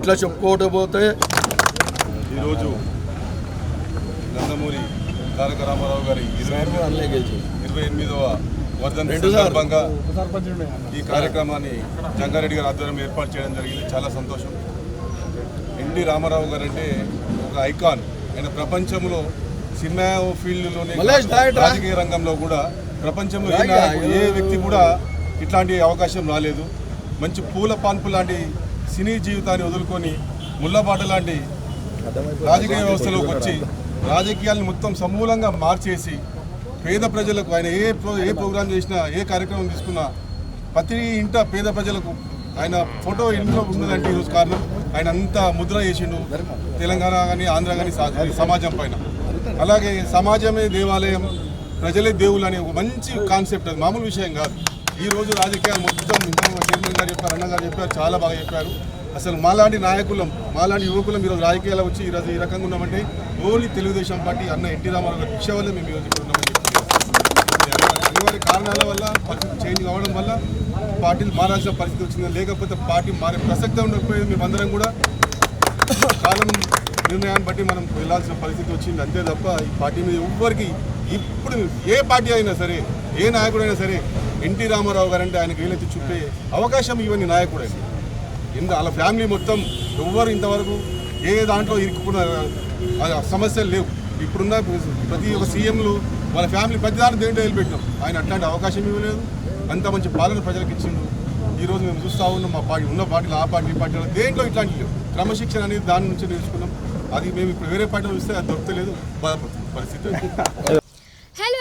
ఇట్లా చెప్పుకోవటం పోతే ఈరోజు నందమూరి తారక రామారావు గారి ఇరవై ఎనిమిదవ వర్ధన్. సందర్భంగా ఈ కార్యక్రమాన్ని జంగారెడ్డి గారి ఆధ్వర్యంలో ఏర్పాటు చేయడం జరిగింది. చాలా సంతోషం. ఎన్టీ రామారావు గారు అంటే ఒక ఐకాన్. ఆయన ప్రపంచంలో సినిమా ఫీల్డ్లోనే? రాజకీయ రంగంలో కూడా ప్రపంచంలో ఏ వ్యక్తి కూడా ఇట్లాంటి అవకాశం రాలేదు. మంచి పూల పాన్పు లాంటి సినీ జీవితాన్ని వదులుకొని ముళ్ళబాట లాంటి రాజకీయ వ్యవస్థలోకి వచ్చి రాజకీయాలను మొత్తం సమూలంగా మార్చేసి పేద ప్రజలకు ఆయన ఏ ప్రో ఏ ప్రోగ్రాం చేసినా ఏ కార్యక్రమం తీసుకున్నా ప్రతి ఇంట పేద ప్రజలకు ఆయన ఫోటో ఇంట్లో ఉన్నదంటే ఈరోజు కారణం. ఆయన అంత ముద్ర చేసిండు తెలంగాణ కానీ ఆంధ్ర కానీ సమాజం పైన. అలాగే సమాజమే దేవాలయం ప్రజలే దేవుళ్ళు అనే ఒక మంచి కాన్సెప్ట్ అది మామూలు విషయం కాదు. ఈ రోజు రాజకీయాలు మొత్తం చైర్మన్ గారు చెప్పారు అన్న గారు చెప్పారు చాలా బాగా చెప్పారు. అసలు మాలాంటి నాయకులం మాలాంటి యువకులం ఈరోజు రాజకీయాలు వచ్చి ఈరోజు ఈ రకంగా ఉన్నామంటే ఓన్లీ తెలుగుదేశం పార్టీ అన్న ఎన్టీ రామారావు గారి విషయం వల్ల మేము ఈరోజు ఇక్కడ ఉన్నామని అనివార్య కారణాల వల్ల పరిస్థితి చేంజ్ కావడం వల్ల పార్టీలు మారాల్సిన పరిస్థితి వచ్చింది. లేకపోతే పార్టీ మారే ఉండకపోయింది మేము మేమందరం కూడా. కాలం నిర్ణయాన్ని బట్టి మనం వెళ్ళాల్సిన పరిస్థితి వచ్చింది. అంతే తప్ప ఈ పార్టీ మీద ఎవ్వరికి ఇప్పుడు ఏ పార్టీ అయినా సరే ఏ నాయకుడైనా సరే ఎన్టీ రామారావు గారంటే ఆయన ఆయనకు వీలైతే చూపే అవకాశం ఇవన్నీ నాయకుడైన. ఇంత వాళ్ళ ఫ్యామిలీ మొత్తం ఎవ్వరు ఇంతవరకు ఏ దాంట్లో ఇరుక్కున్న సమస్యలు లేవు. ఇప్పుడున్న ప్రతి ఒక్క సీఎంలు వాళ్ళ ఫ్యామిలీ ప్రతి దాని దేంట్లో వెళ్ళిపెట్టినాం ఆయన అట్లాంటి అవకాశం ఇవ్వలేదు. అంత మంచి పాలన ప్రజలకు ఇచ్చిండు. ఈరోజు మేము చూస్తూ ఉన్నాం మా పార్టీ ఉన్న పార్టీలు ఆ పార్టీ ఈ పార్టీలు దేంట్లో ఇట్లాంటి లేవు. క్రమశిక్షణ అనేది దాని నుంచి నేర్చుకున్నాం. అది మేము ఇప్పుడు వేరే పార్టీలో చూస్తే అది దొరకలేదు బాధపడుతుంది పరిస్థితి.